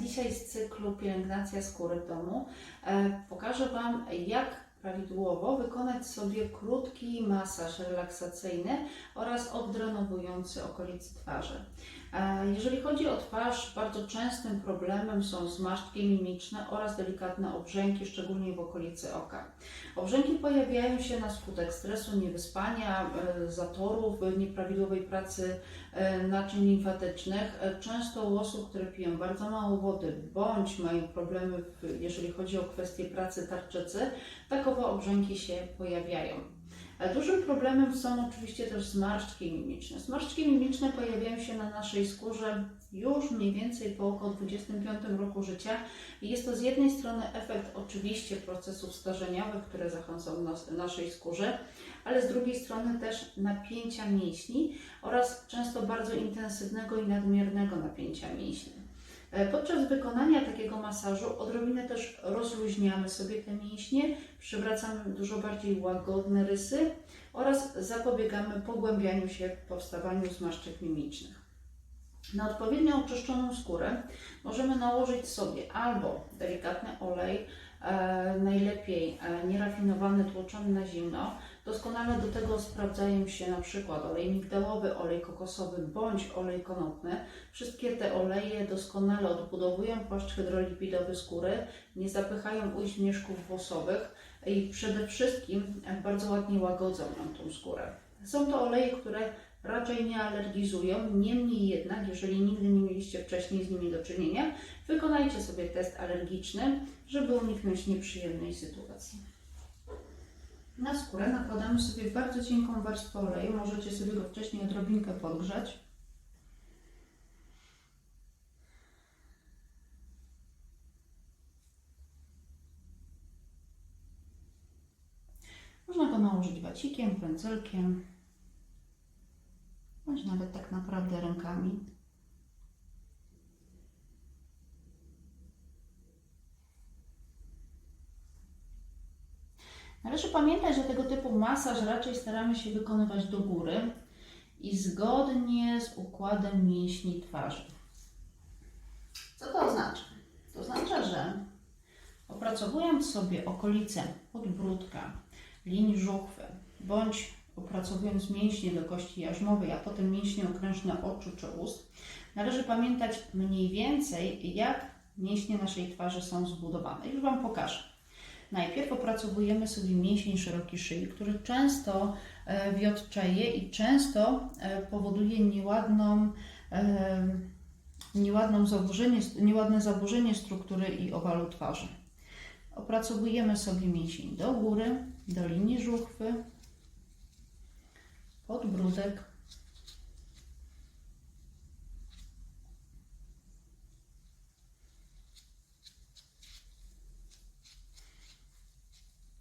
Dzisiaj z cyklu Pielęgnacja skóry w domu e, pokażę Wam jak prawidłowo wykonać sobie krótki masaż relaksacyjny oraz oddrenowujący okolice twarzy. E, Jeżeli chodzi o twarz, bardzo częstym problemem są zmarszczki mimiczne oraz delikatne obrzęki, szczególnie w okolicy oka. Obrzęki pojawiają się na skutek stresu, niewyspania, e, zatorów, nieprawidłowej pracy e, naczyń limfatycznych. Często u osób, które piją bardzo mało wody bądź mają problemy, jeżeli chodzi o kwestię pracy tarczycy, takowe obrzęki się pojawiają. E, Dużym problemem są oczywiście też zmarszczki mimiczne. Zmarszczki mimiczne pojawiają się na naszej skórze już mniej więcej po około 25 roku życia jest to z jednej strony efekt oczywiście procesów starzeniowych, które zachodzą na naszej skórze, ale z drugiej strony też napięcia mięśni oraz często bardzo intensywnego i nadmiernego napięcia mięśni. E, Podczas wykonania takiego masażu odrobinę też rozluźniamy sobie te mięśnie, przywracamy dużo bardziej łagodne rysy oraz zapobiegamy pogłębianiu się, powstawaniu zmarszczek mimicznych. Na odpowiednio oczyszczoną skórę możemy nałożyć sobie albo delikatny olej, najlepiej e, nierafinowany, tłoczony na zimno. Doskonale do tego sprawdzają się na przykład olej migdałowy, olej kokosowy bądź olej konopny. Wszystkie te oleje doskonale odbudowują płaszcz hydrolipidowy skóry, nie zapychają ujść mieszków włosowych i przede wszystkim e, bardzo ładnie łagodzą nam tą skórę. Są to oleje, które raczej nie alergizują, niemniej jednak, jeżeli nigdy nie mieliście wcześniej z nimi do czynienia, wykonajcie sobie test alergiczny, żeby uniknąć nieprzyjemnej sytuacji. Na skórę nakładamy sobie bardzo cienką warstwę oleju, możecie sobie go wcześniej odrobinkę podgrzać. Można go nałożyć wacikiem, pędzelkiem, bądź nawet tak naprawdę rękami. Należy pamiętać, że tego typu masaż raczej staramy się wykonywać do góry i zgodnie z układem mięśni twarzy. Co to oznacza? To oznacza, że opracowując sobie okolice podbródka, linii żuchwy, bądź opracowując mięśnie do kości jarzmowej, a potem mięśnie okrężne oczu czy ust, należy pamiętać mniej więcej, jak mięśnie naszej twarzy są zbudowane. Już Wam pokażę. Najpierw opracowujemy sobie mięsień szeroki szyi, który często e, wiotczeje i często e, powoduje nieładną, e, nieładną zaburzenie, nieładne zaburzenie struktury i owalu twarzy. Opracowujemy sobie mięsień do góry, do linii żuchwy, podbródek,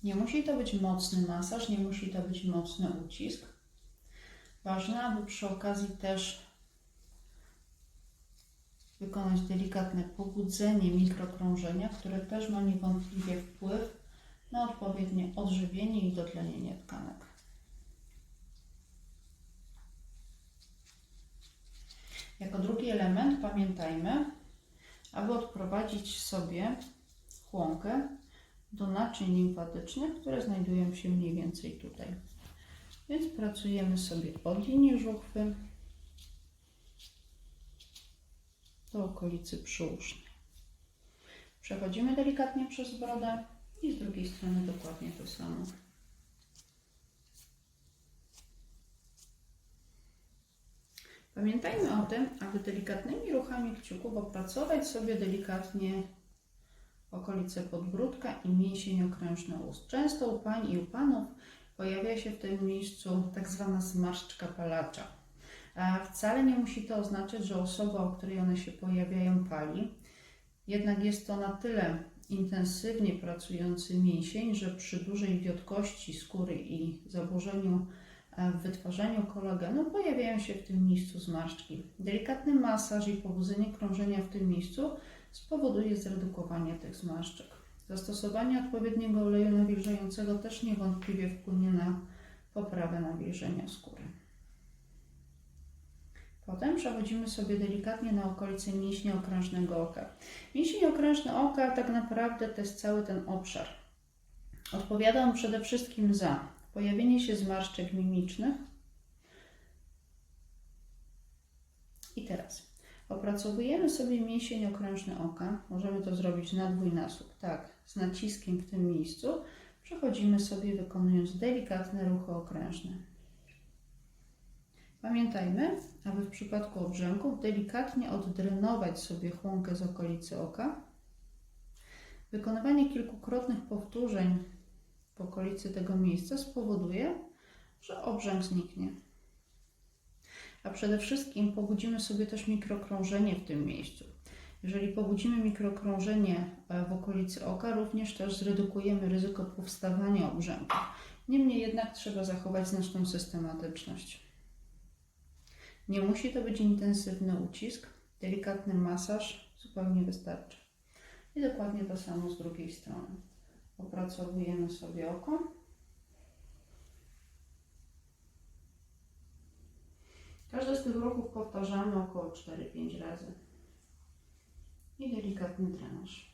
Nie musi to być mocny masaż, nie musi to być mocny ucisk. Ważne, aby przy okazji też wykonać delikatne pobudzenie mikrokrążenia, które też ma niewątpliwie wpływ na odpowiednie odżywienie i dotlenienie tkanek. Jako drugi element pamiętajmy, aby odprowadzić sobie chłonkę do naczyń limfatycznych, które znajdują się mniej więcej tutaj. Więc pracujemy sobie od linii żuchwy do okolicy przyusznej. Przechodzimy delikatnie przez brodę i z drugiej strony dokładnie to samo. Pamiętajmy o tym, aby delikatnymi ruchami kciuków opracować sobie delikatnie okolice podbródka i mięsień okrężny ust. Często u pań i u panów pojawia się w tym miejscu tak zwana zmarszczka palacza. A wcale nie musi to oznaczać, że osoba, o której one się pojawiają, pali. Jednak jest to na tyle intensywnie pracujący mięsień, że przy dużej wiotkości skóry i zaburzeniu w wytwarzaniu kolagenu pojawiają się w tym miejscu zmarszczki. Delikatny masaż i pobudzenie krążenia w tym miejscu spowoduje zredukowanie tych zmarszczek. Zastosowanie odpowiedniego oleju nawilżającego też niewątpliwie wpłynie na poprawę nawilżenia skóry. Potem przechodzimy sobie delikatnie na okolice mięśnia okrężnego oka. Mięsień okrężny oka tak naprawdę to jest cały ten obszar. Odpowiada on przede wszystkim za pojawienie się zmarszczek mimicznych. I teraz opracowujemy sobie mięsień okrężny oka. Możemy to zrobić na dwójnasób, tak, z naciskiem w tym miejscu. Przechodzimy sobie wykonując delikatne ruchy okrężne. Pamiętajmy, aby w przypadku obrzęków delikatnie oddrenować sobie chłonkę z okolicy oka. Wykonywanie kilkukrotnych powtórzeń w okolicy tego miejsca spowoduje, że obrzęk zniknie. A przede wszystkim pobudzimy sobie też mikrokrążenie w tym miejscu. Jeżeli pobudzimy mikrokrążenie e, w okolicy oka, również też zredukujemy ryzyko powstawania obrzęku. Niemniej jednak trzeba zachować znaczną systematyczność. Nie musi to być intensywny ucisk, delikatny masaż zupełnie wystarczy. I dokładnie to samo z drugiej strony. Opracowujemy sobie oko. Każdy z tych ruchów powtarzamy około 4-5 razy. I delikatny drenaż.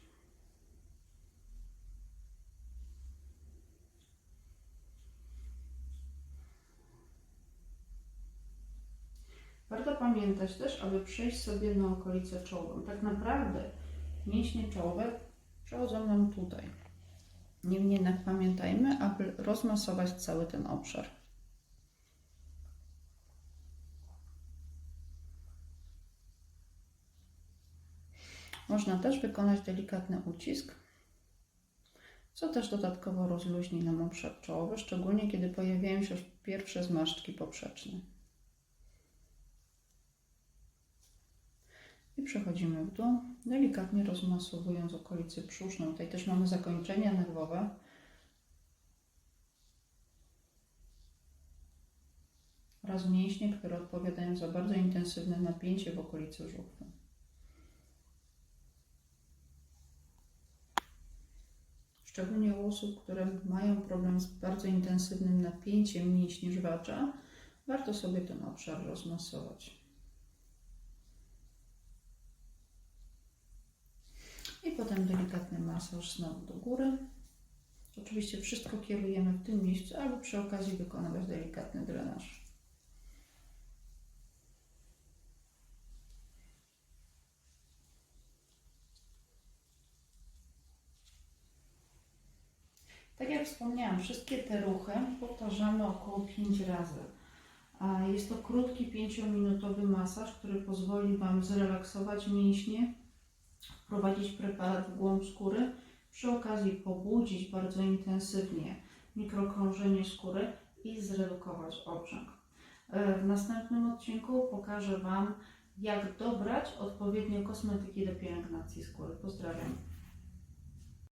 Warto pamiętać też, aby przejść sobie na okolicę czołową. Tak naprawdę mięśnie czołowe przechodzą nam tutaj. Niemniej jednak pamiętajmy, aby rozmasować cały ten obszar. Można też wykonać delikatny ucisk, co też dodatkowo rozluźni nam obszar czołowy, szczególnie kiedy pojawiają się pierwsze zmarszczki poprzeczne. Przechodzimy w dół, delikatnie rozmasowując okolice brzuszną. Tutaj też mamy zakończenia nerwowe. Oraz mięśnie, które odpowiadają za bardzo intensywne napięcie w okolicy żuchwy. Szczególnie u osób, które mają problem z bardzo intensywnym napięciem mięśni żwacza, warto sobie ten obszar rozmasować. I potem delikatny masaż znowu do góry. Oczywiście wszystko kierujemy w tym miejscu, aby przy okazji wykonywać delikatny drenaż. Tak jak wspomniałam, wszystkie te ruchy powtarzamy około 5 razy. Jest to krótki 5-minutowy masaż, który pozwoli Wam zrelaksować mięśnie, wprowadzić preparat w głąb skóry, przy okazji pobudzić bardzo intensywnie mikrokrążenie skóry i zredukować obrzęk. E, W następnym odcinku pokażę Wam, jak dobrać odpowiednio kosmetyki do pielęgnacji skóry. Pozdrawiam.